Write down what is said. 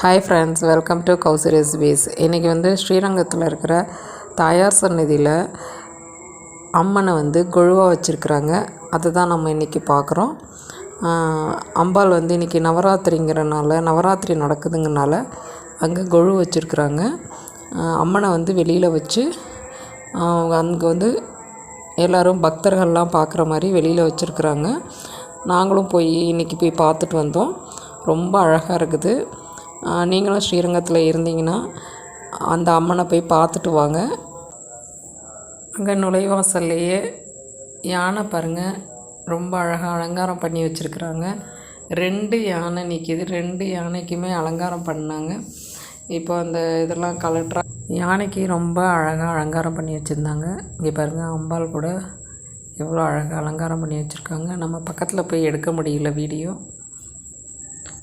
Hi friends welcome to Kousi recipes இன்றைக்கி வந்து ஸ்ரீரங்கத்தில் இருக்கிற தாயார் சந்நிதியில் அம்மனை வந்து கொழுவாக வச்சுருக்குறாங்க. அதை தான் நம்ம இன்றைக்கி பார்க்குறோம். அம்பாள் வந்து இன்றைக்கி நவராத்திரிங்கிறனால நவராத்திரி நடக்குதுங்கனால அங்கே கொழு வச்சுருக்குறாங்க. அம்மனை வந்து வெளியில் வச்சு அங்கே வந்து எல்லோரும் பக்தர்கள்லாம் பார்க்குற மாதிரி வெளியில் வச்சுருக்குறாங்க. நாங்களும் போய் இன்றைக்கி போய் பார்த்துட்டு வந்தோம். ரொம்ப அழகாக இருக்குது. நீங்களும் ஸ்ரீரங்கத்தில் இருந்தீங்கன்னா அந்த அம்மனை போய் பார்த்துட்டு வாங்க. அங்கே நுழைவாசல்லையே யானை பாருங்கள் ரொம்ப அழகாக அலங்காரம் பண்ணி வச்சுருக்குறாங்க. ரெண்டு யானை நிற்கிது ரெண்டு யானைக்குமே அலங்காரம் பண்ணாங்க. இப்போ அந்த இதெல்லாம் கலெக்டராக யானைக்கு ரொம்ப அழகாக அலங்காரம் பண்ணி வச்சுருந்தாங்க. இங்கே பாருங்கள் அம்பாள் கூட எவ்வளோ அழகாக அலங்காரம் பண்ணி வச்சுருக்காங்க. நம்ம பக்கத்தில் போய் எடுக்க முடியல வீடியோ.